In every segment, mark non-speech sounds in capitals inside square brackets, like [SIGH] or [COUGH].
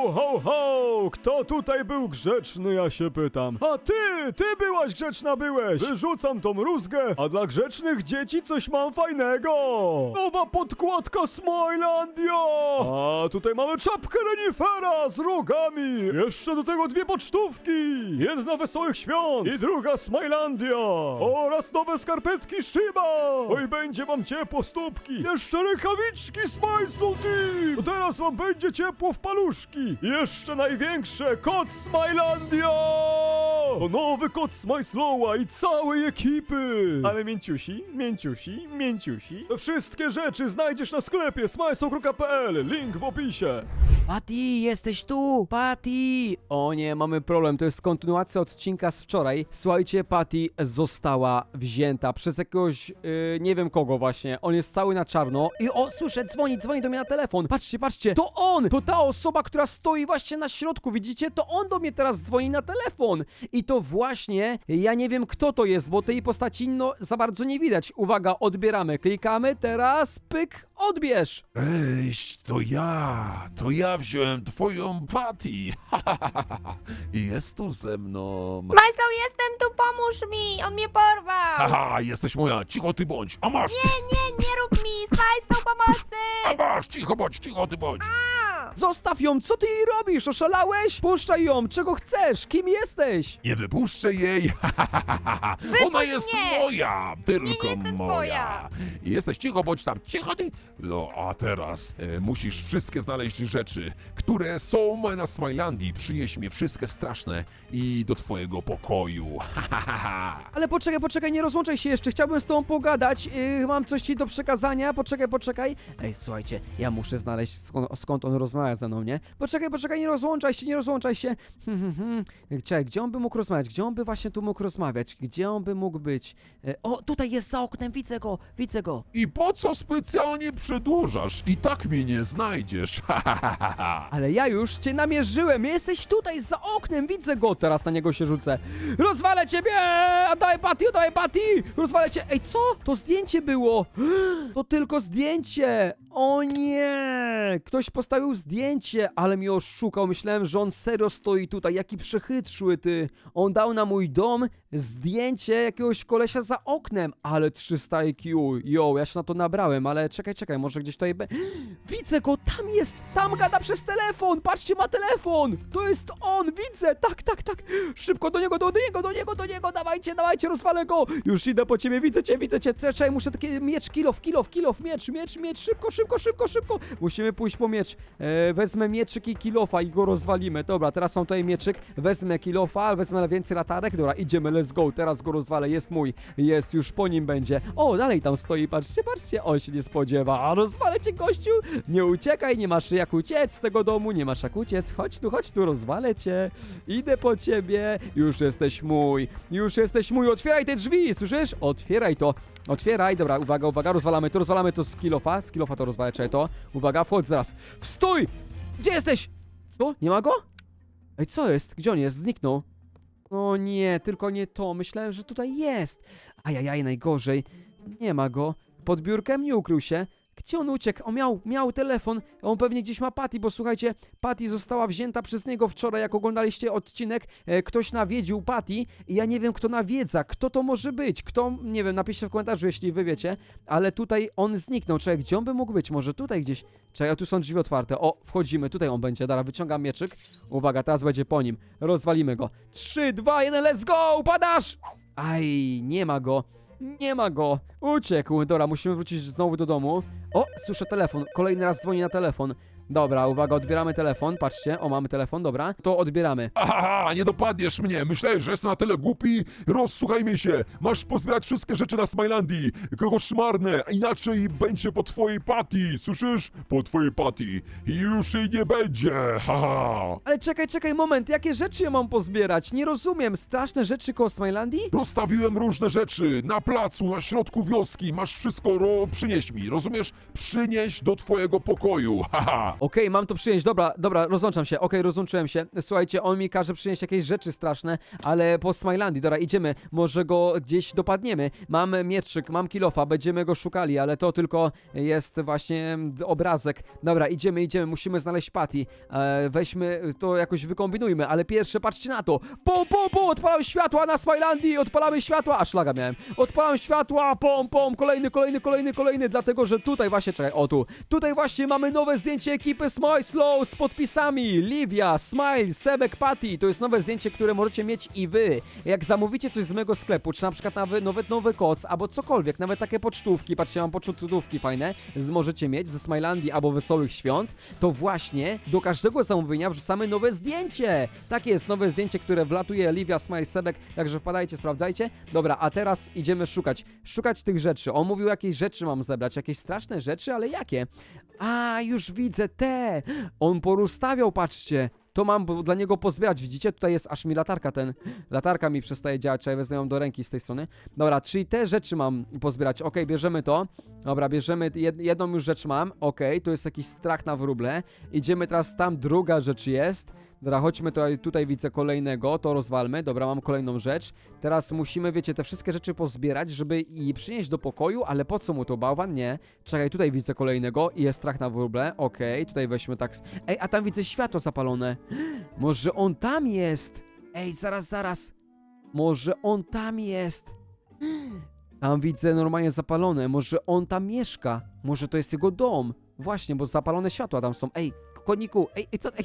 Ho, ho, Kto tutaj był grzeczny, ja się pytam. A ty, ty byłaś grzeczna, byłeś! Wyrzucam tą rózgę, a dla grzecznych dzieci coś mam fajnego! Nowa podkładka Smilandia! A tutaj mamy czapkę renifera z rogami! Jeszcze do tego dwie pocztówki! Jedna Wesołych Świąt i druga Smilandia! Oraz nowe skarpetki Shiba! Oj, będzie wam ciepło stópki! Jeszcze rękawiczki Smile teraz wam będzie ciepło w paluszki! Jeszcze największe, kot Smilandia! To nowy kot Smajslowa i całej ekipy! Ale mięciusi, mięciusi, mięciusi. Wszystkie rzeczy znajdziesz na sklepie smajslow.pl, link w opisie. Patty, jesteś tu! Patty! O nie, mamy problem, to jest kontynuacja odcinka z wczoraj. Słuchajcie, Patty została wzięta przez jakiegoś, yy, nie wiem kogo właśnie. On jest cały na czarno i o, słyszę, dzwoni, dzwoni do mnie na telefon. Patrzcie, patrzcie, to on! To ta osoba, która stoi właśnie na środku, widzicie? To on do mnie teraz dzwoni na telefon. I to właśnie, ja nie wiem kto to jest, bo tej postaci no za bardzo nie widać. Uwaga, odbieramy, klikamy, teraz pyk, odbierz! Cześć, to ja, to ja wziąłem twoją Patty. [LAUGHS] Jest tu ze mną. Majslow, jestem tu, pomóż mi! On mnie porwał! Haha, jesteś moja, cicho ty bądź. A masz, Nie, nie, nie rób mi! A pomocy! masz, cicho bądź, cicho ty bądź. Zostaw ją, co ty jej robisz? Oszalałeś? Puszczaj ją, czego chcesz? Kim jesteś? Nie wypuszczę jej. [LAUGHS] Ona jest mnie. moja, tylko nie jestem moja. twoja. Jesteś cicho bądź tam, cicho ty. No a teraz e, musisz wszystkie znaleźć rzeczy, które są na Smilandii. Przynieś mi wszystkie straszne i do twojego pokoju. Ale poczekaj, poczekaj, nie rozłączaj się jeszcze, chciałbym z tobą pogadać, yy, mam coś ci do przekazania, poczekaj, poczekaj. Ej, słuchajcie, ja muszę znaleźć skąd, skąd on rozmawia ze mną, nie? Poczekaj, poczekaj, nie rozłączaj się, nie rozłączaj się. Hmm, hmm, hmm. Czekaj, gdzie on by mógł rozmawiać? Gdzie on by właśnie tu mógł rozmawiać? Gdzie on by mógł być? E, o, tutaj jest za oknem, widzę go, widzę go. I po co specjalnie przedłużasz? I tak mnie nie znajdziesz. [LAUGHS] Ale ja już cię namierzyłem, jesteś tutaj za oknem, widzę go, teraz na niego się rzucę. Rozwalę ciebie! Daj Patty, daj Patty! Rozwalę cię! Ej, co? To zdjęcie było! [GASPS] To tylko zdjęcie! O nie! Ktoś postawił zdjęcie, ale mi oszukał. Myślałem, że on serio stoi tutaj. Jaki przechytrzły ty. On dał na mój dom zdjęcie jakiegoś kolesia za oknem. Ale 300 IQ. Jo, ja się na to nabrałem, ale czekaj, czekaj, może gdzieś tutaj... Be... Widzę go, tam jest! Tam gada przez telefon! Patrzcie, ma telefon! To jest on, widzę! Tak, tak, tak! Szybko do niego, do niego, do niego, do niego! Dawajcie, dawajcie, rozwalę go! Już idę po ciebie, widzę cię, widzę cię! Czekaj, muszę takie miecz, kilof, kilof, kilof, miecz, miecz, miecz, szybko, szybko, szybko, szybko! Musimy pójść po miecz. E, wezmę mieczyk i kilofa i go rozwalimy. Dobra, teraz mam tutaj mieczyk, wezmę kilofa, wezmę więcej latarek, dobra, idziemy, let's go, teraz go rozwalę, jest mój, jest, już po nim będzie. O, dalej tam stoi, patrzcie, patrzcie, on się nie spodziewa, a rozwalę cię, gościu! Nie uciekaj, nie masz jak uciec z tego domu, nie masz jak uciec, chodź tu, chodź tu, rozwalę cię, idę po ciebie, już jesteś mój, już jesteś mój, otwieraj te drzwi, słyszysz? Otwieraj to, otwieraj, dobra, uwaga, uwaga, rozwalamy to, rozwalamy to z kilofa, z kilofa to rozwalę, czekaj to, uwaga, wchodź zaraz, wstój! Gdzie jesteś? Co? Nie ma go? Ej, co jest? Gdzie on jest? Zniknął. O nie, tylko nie to. Myślałem, że tutaj jest. Ajajaj, najgorzej. Nie ma go. Pod biurkiem nie ukrył się. Gdzie on uciekł? On miał, miał telefon. On pewnie gdzieś ma Patty, bo słuchajcie, Patty została wzięta przez niego wczoraj, jak oglądaliście odcinek. E, ktoś nawiedził Patty i ja nie wiem, kto nawiedza. Kto to może być? Kto, nie wiem, napiszcie w komentarzu, jeśli wy wiecie. Ale tutaj on zniknął. Czekaj, gdzie on by mógł być? Może tutaj gdzieś? Czekaj, a tu są drzwi otwarte. O, wchodzimy. Tutaj on będzie. Dobra, wyciągam mieczyk. Uwaga, teraz będzie po nim. Rozwalimy go. 3, 2, 1, let's go! Upadasz! Aj, nie ma go. Nie ma go. Uciekł. Dobra, musimy wrócić znowu do domu. O, słyszę telefon. Kolejny raz dzwoni na telefon. Dobra, uwaga, odbieramy telefon. Patrzcie, o, mamy telefon, dobra. To odbieramy. Aha, nie dopadniesz mnie. Myślałeś, że jestem na tyle głupi? Rozsłuchaj mnie się. Masz pozbierać wszystkie rzeczy na Smilandii. Koszmarne, inaczej będzie po twojej patii. Słyszysz? Po twojej patii. I już jej nie będzie. Haha. Ale czekaj, czekaj, moment. Jakie rzeczy ja mam pozbierać? Nie rozumiem. Straszne rzeczy koło Smilandii? Rozstawiłem różne rzeczy na placu, na środku wioski. Masz wszystko, ro... przynieś mi, rozumiesz? Przynieś do twojego pokoju. Haha. Okej, mam to przyjąć, dobra, dobra, rozłączam się, okej, rozłączyłem się. Słuchajcie, on mi każe przynieść jakieś rzeczy straszne, ale po Smilandii, dobra, idziemy, może go gdzieś dopadniemy. Mam mietrzyk, mam kilofa, będziemy go szukali, ale to tylko jest właśnie obrazek. Dobra, idziemy, idziemy, musimy znaleźć Patty. E, weźmy, to jakoś wykombinujmy, ale pierwsze, patrzcie na to. Pom, pom, pom, odpalam światła na Smilandii, odpalamy światła, a szlaga miałem. Odpalam światła, pom, pom, kolejny, kolejny, kolejny, kolejny, dlatego, że tutaj właśnie, czekaj, o tu. Tutaj właśnie mamy nowe zdjęcie ekipy Smile Slow z podpisami Livia, Smile, Sebek, Patty. To jest nowe zdjęcie, które możecie mieć i wy. Jak zamówicie coś z mojego sklepu, czy na przykład nawet, nawet nowy koc, albo cokolwiek, nawet takie pocztówki, patrzcie, mam pocztówki fajne, możecie mieć ze Smilandii albo Wesołych Świąt, to właśnie do każdego zamówienia wrzucamy nowe zdjęcie. Tak jest, nowe zdjęcie, które wlatuje Livia, Smile, Sebek, także wpadajcie, sprawdzajcie. Dobra, a teraz idziemy szukać, szukać tych rzeczy. On mówił, jakieś rzeczy mam zebrać, jakieś straszne rzeczy, ale jakie? A, już widzę te! On porozstawiał, patrzcie. To mam dla niego pozbierać, widzicie? Tutaj jest aż mi latarka ten. Latarka mi przestaje działać, trzeba wezmę ją do ręki z tej strony. Dobra, czyli te rzeczy mam pozbierać. Okej, bierzemy to. Dobra, bierzemy jed jedną już rzecz mam. Okej, to jest jakiś strach na wróble. Idziemy teraz tam, druga rzecz jest. Dobra, chodźmy tutaj, tutaj widzę kolejnego, to rozwalmy. Dobra, mam kolejną rzecz. Teraz musimy, wiecie, te wszystkie rzeczy pozbierać, żeby i przynieść do pokoju, ale po co mu to bałwan? Nie. Czekaj, tutaj widzę kolejnego i jest strach na wróble. Okej, tutaj weźmy tak. Ej, a tam widzę światło zapalone. [GASPS] Może on tam jest? Ej, zaraz, zaraz. Może on tam jest? [GASPS] Tam widzę normalnie zapalone. Może on tam mieszka? Może to jest jego dom? Właśnie, bo zapalone światła tam są. Ej, koniku, ej, ej co? Ej,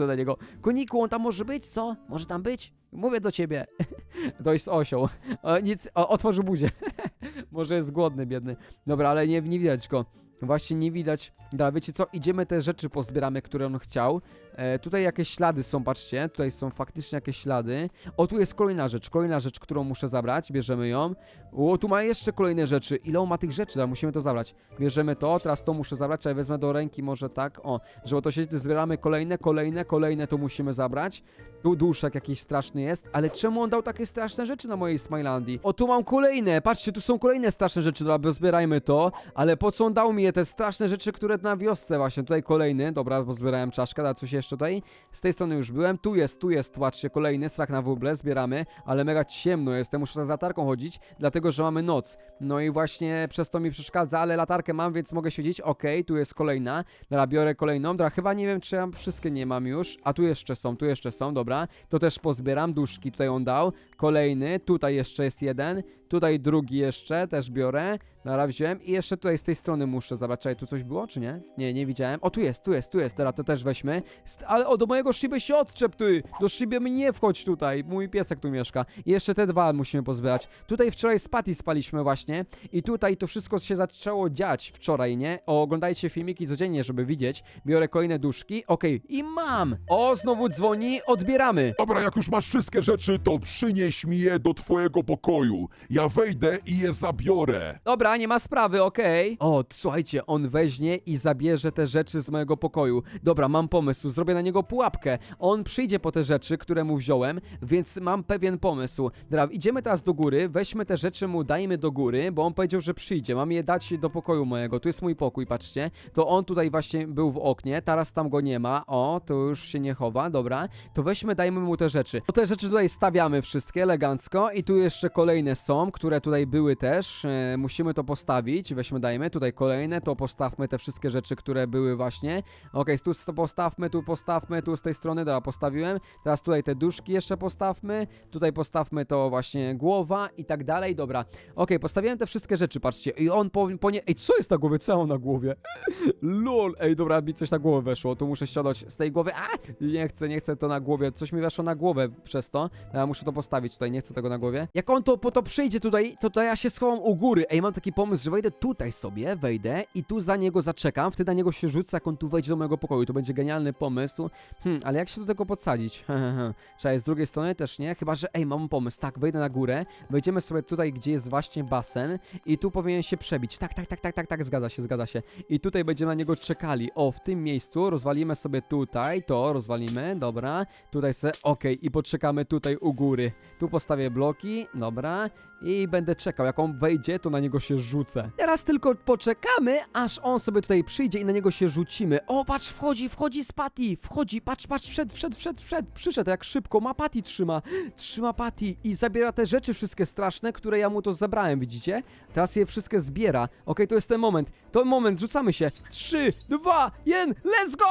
[LAUGHS] na niego. Koniku, on tam może być, co? Może tam być? Mówię do ciebie. [LAUGHS] To jest osioł. O, nic, o, otworzył buzię. [LAUGHS] może jest głodny, biedny. Dobra, ale nie, nie widać go. Właśnie nie widać. Dobra, wiecie co? Idziemy te rzeczy pozbieramy, które on chciał. E, tutaj jakieś ślady są, patrzcie. Tutaj są faktycznie jakieś ślady. O, tu jest kolejna rzecz. Kolejna rzecz, którą muszę zabrać. Bierzemy ją. O, tu ma jeszcze kolejne rzeczy. Ile on ma tych rzeczy? Dobra, musimy to zabrać. Bierzemy to, teraz to muszę zabrać, ale wezmę do ręki może tak. O, żeby to się zbieramy kolejne, kolejne, kolejne to musimy zabrać. Tu duszek jakiś straszny jest, ale czemu on dał takie straszne rzeczy na mojej Smilandii? O, tu mam kolejne, patrzcie, tu są kolejne straszne rzeczy, dobra, zbierajmy to, ale po co on dał mi je, te straszne rzeczy, które na wiosce właśnie, tutaj kolejny, dobra, bo zbierałem czaszkę, da coś jeszcze tutaj, z tej strony już byłem, tu jest, tu jest, patrzcie, kolejny, strach na wróble, zbieramy, ale mega ciemno jest, muszę z latarką chodzić, dlatego, że mamy noc, no i właśnie przez to mi przeszkadza, ale latarkę mam, więc mogę świecić, okej, tu jest kolejna, dobra, biorę kolejną, dobra, chyba nie wiem, czy ja wszystkie nie mam już, a tu jeszcze są, tu jeszcze są, dobra, to też pozbieram, duszki tutaj on dał, kolejny, tutaj jeszcze jest jeden, tutaj drugi jeszcze, też biorę, dobra, wziąłem i jeszcze tutaj z tej strony muszę zabrać, czekaj, tu coś było, czy nie? Nie, nie widziałem, o, tu jest, tu jest, tu jest, dobra, to też weźmy, St ale o, do mojego szyby się odczep, ty, do szyby mi nie wchodź tutaj, mój piesek tu mieszka, i jeszcze te dwa musimy pozbierać, tutaj wczoraj z Patty spaliśmy właśnie. I tutaj to wszystko się zaczęło dziać wczoraj, nie? O, oglądajcie filmiki codziennie, żeby widzieć, biorę kolejne duszki, okej, i mam, o, znowu dzwoni, odbieramy, Dobra, jak już masz wszystkie rzeczy, to przynieś mi je do twojego pokoju. Ja wejdę i je zabiorę. Dobra, nie ma sprawy, okej. O, słuchajcie, on weźmie i zabierze te rzeczy z mojego pokoju. Dobra, mam pomysł, zrobię na niego pułapkę. On przyjdzie po te rzeczy, które mu wziąłem, więc mam pewien pomysł. Dobra, idziemy teraz do góry, weźmy te rzeczy mu, dajmy do góry, bo on powiedział, że przyjdzie. Mam je dać do pokoju mojego. Tu jest mój pokój, patrzcie. To on tutaj właśnie był w oknie, teraz tam go nie ma. O, to już się nie chowa, dobra. To weźmy, dajmy mu te rzeczy. To te rzeczy tutaj stawiamy wszystkie elegancko i tu jeszcze kolejne są, które tutaj były też. E, musimy to postawić. Weźmy, dajmy tutaj kolejne, to postawmy te wszystkie rzeczy, które były właśnie. Okej, tu to postawmy, tu postawmy, tu z tej strony, dobra, postawiłem. Teraz tutaj te duszki jeszcze postawmy. Tutaj postawmy to właśnie głowa i tak dalej, dobra. Okej, postawiłem te wszystkie rzeczy, patrzcie. I on po, po nie... Ej, co jest na głowie? Co mam na głowie? [LAUGHS] LOL, ej, dobra, mi coś na głowę weszło. Tu muszę ściągnąć z tej głowy. A! Nie chcę, nie chcę to na głowie. Coś mi weszło na głowę przez to. Ja muszę to postawić tutaj, nie chcę tego na głowie. Jak on to po to przyjdzie tutaj, to, to ja się schowam u góry. Ej, mam taki pomysł, że wejdę tutaj sobie, wejdę i tu za niego zaczekam. Wtedy na niego się rzucę, jak on tu wejdzie do mojego pokoju. To będzie genialny pomysł. Hmm, ale jak się do tego podsadzić? [LAUGHS] Trzeba z drugiej strony też nie. Chyba, że ej, mam pomysł. Tak, wejdę na górę. Wejdziemy sobie tutaj, gdzie jest właśnie basen i tu powinien się przebić. Tak, tak, tak, tak, tak, tak, zgadza się, zgadza się. I tutaj będziemy na niego czekali. O, w tym miejscu rozwalimy sobie tutaj, to rozwalimy, dobra. Tutaj sobie, okej, i poczekamy tutaj u góry. Tu postawię bloki, dobra. I będę czekał, jak on wejdzie, to na niego się rzucę. Teraz tylko poczekamy, aż on sobie tutaj przyjdzie i na niego się rzucimy. O, patrz, wchodzi, wchodzi z Patty, wchodzi, patrz, patrz, wszedł, wszedł, wszedł, wszedł, przyszedł, jak szybko, ma Patty trzyma, trzyma Patty i zabiera te rzeczy wszystkie straszne, które ja mu to zabrałem, widzicie? Teraz je wszystkie zbiera. Okej, to jest ten moment, to moment, rzucamy się. Trzy, dwa, jeden, let's go!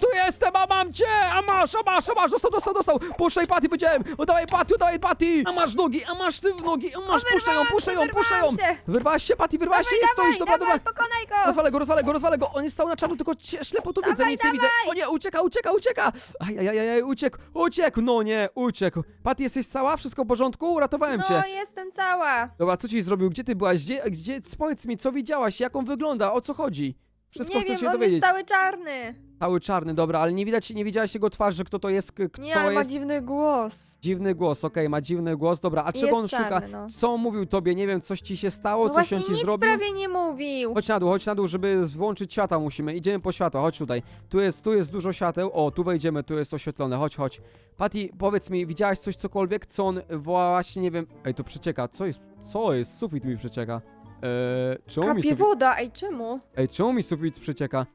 Tu jestem, a mam cię! A masz, a masz, a masz, dostał, dostał, dostał! Puszczaj Patty, powiedziałem! Oddawaj Patty, oddawaj Patty! A masz nogi, a masz ty w nogi, a masz, puszczaj ją, puszczaj ją, puszczaj ją! wyrwałam się. Wyrwałaś się, Patty, wyrwałaś się, jest, stoisz, dobra, dawaj, dobra. pokonaj go! Rozwalę go, rozwalę go, rozwalę go! On jest cały na czarno, tylko cie- ślepo tu widzę, Dawaj, nic nie widzę. O nie, ucieka, ucieka, ucieka! Ajajajaj, uciekł, uciekł, no nie, uciekł. Patty, jesteś cała? Wszystko w porządku? Uratowałem cię. No, jestem cała. Dobra, co ci zrobił? Gdzie ty byłaś? Gdzie, gdzie, powiedz mi, co widziałaś? Jak on wygląda? O co chodzi? Wszystko nie chcę wiem, się on dowiedzieć. jest cały czarny. Cały czarny, dobra, ale nie widać, nie widziałaś jego twarzy, kto to jest, k- Nie, co ale ma jest. dziwny głos. Dziwny głos, okej, ma dziwny głos, dobra, a czego on szuka? czarny, no. Co on mówił tobie? Nie wiem, coś ci się stało, No coś właśnie on ci nic zrobił? prawie nie mówił. Chodź na dół, chodź na dół, żeby włączyć światła musimy. Idziemy po światła, chodź tutaj. Tu jest, tu jest dużo świateł. O, tu wejdziemy, tu jest oświetlone. Chodź, chodź. Patty, powiedz mi, widziałaś coś cokolwiek, co on właśnie, nie wiem... Ej, to przecieka. Co jest? Co jest? Sufit mi przecieka. Eee, czemu mi Kapie sufit... woda, ej czemu? Ej, czemu mi sufit przecieka?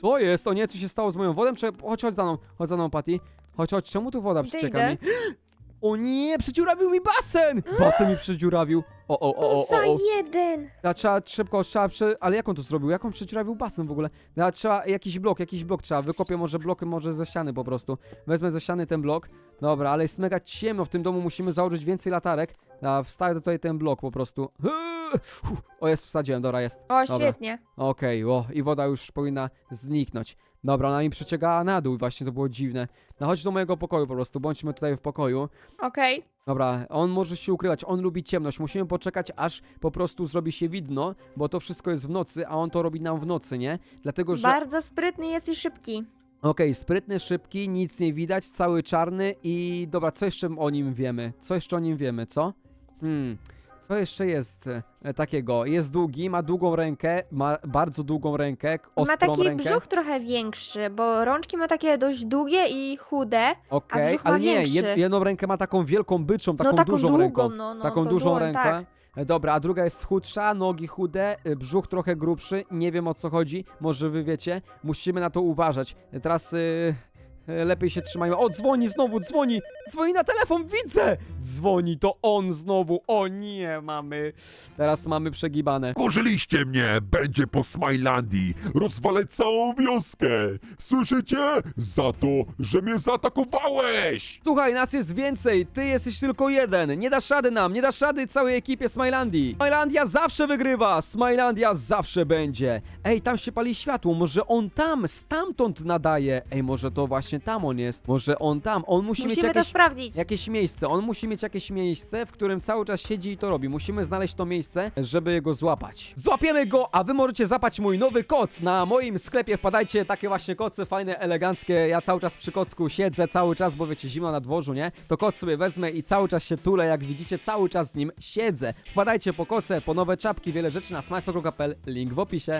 Co jest? O nie, co się stało z moją wodą? Prze... Chodź, chodź za mną, chodź za mną, Patty. Chodź, chodź, czemu tu woda Idę, przecieka idę. mi? [GASPS] O nie, przedziurawił mi basen! [GASPS] Basen mi przedziurawił. O, o, o, o, za o, o. jeden. Ja trzeba szybko, trzeba prze... Ale jak on to zrobił? Jak on przedziurawił basen w ogóle? Ja trzeba jakiś blok, jakiś blok trzeba. Wykopię może blok, może ze ściany po prostu. Wezmę ze ściany ten blok. Dobra, ale jest mega ciemno w tym domu, musimy założyć więcej latarek. Ja wstawię tutaj ten blok po prostu. O, jest, wsadziłem, dobra, jest. O, Dobra. świetnie. Okej, o, i woda już powinna zniknąć. Dobra, ona mi przeciekała na dół, właśnie to było dziwne. No chodź do mojego pokoju po prostu, bądźmy tutaj w pokoju. Okej. Dobra, on może się ukrywać, on lubi ciemność. Musimy poczekać, aż po prostu zrobi się widno, bo to wszystko jest w nocy, a on to robi nam w nocy, nie? Dlatego, że. Okej, Bardzo sprytny jest i szybki. sprytny, szybki, nic nie widać, cały czarny i. Dobra, co jeszcze o nim wiemy? Co jeszcze o nim wiemy, co? Hmm. Co jeszcze jest e, takiego? Jest długi, ma długą rękę, ma bardzo długą rękę, ostrą ma taki rękę. brzuch trochę większy, bo rączki ma takie dość długie i chude. Okej, brzuch ma ale nie, większy. jed, jedną rękę ma taką wielką byczą, taką no taką dużą długą, ręką. no, no. taką to dużą dłoń, rękę. Tak. E, Dobra, a druga jest chudsza, nogi chude, y, brzuch trochę grubszy, nie wiem o co chodzi, może wy wiecie, musimy na to uważać. E, Teraz y, lepiej się trzymajmy. O, dzwoni znowu, dzwoni, dzwoni na telefon, widzę! Dzwoni, to on znowu, o nie, mamy, teraz mamy przegibane. Kurzyliście mnie, będzie po Smilandii. Rozwalę całą wioskę. Słyszycie? Za to, że mnie zaatakowałeś. Słuchaj, nas jest więcej, ty jesteś tylko jeden. Nie dasz rady nam, nie dasz rady całej ekipie Smilandii. Smilandia zawsze wygrywa, Smilandia zawsze będzie. Ej, tam się pali światło, może on tam, stamtąd nadaje. Ej, może to właśnie tam on jest, może on tam, on musi mieć Musimy to jakieś... sprawdzić. Jakieś miejsce, on musi mieć jakieś miejsce, w którym cały czas siedzi i to robi. Musimy znaleźć to miejsce, żeby go złapać. Złapiemy go, a wy możecie zapać mój nowy koc. Na moim sklepie wpadajcie, takie właśnie koce, fajne, eleganckie. Ja cały czas przy kocku siedzę, cały czas, bo wiecie, zimno na dworzu, nie? To koc sobie wezmę i cały czas się tulę, jak widzicie, cały czas z nim siedzę. Wpadajcie po koce, po nowe czapki, wiele rzeczy na smajso.pl, link w opisie.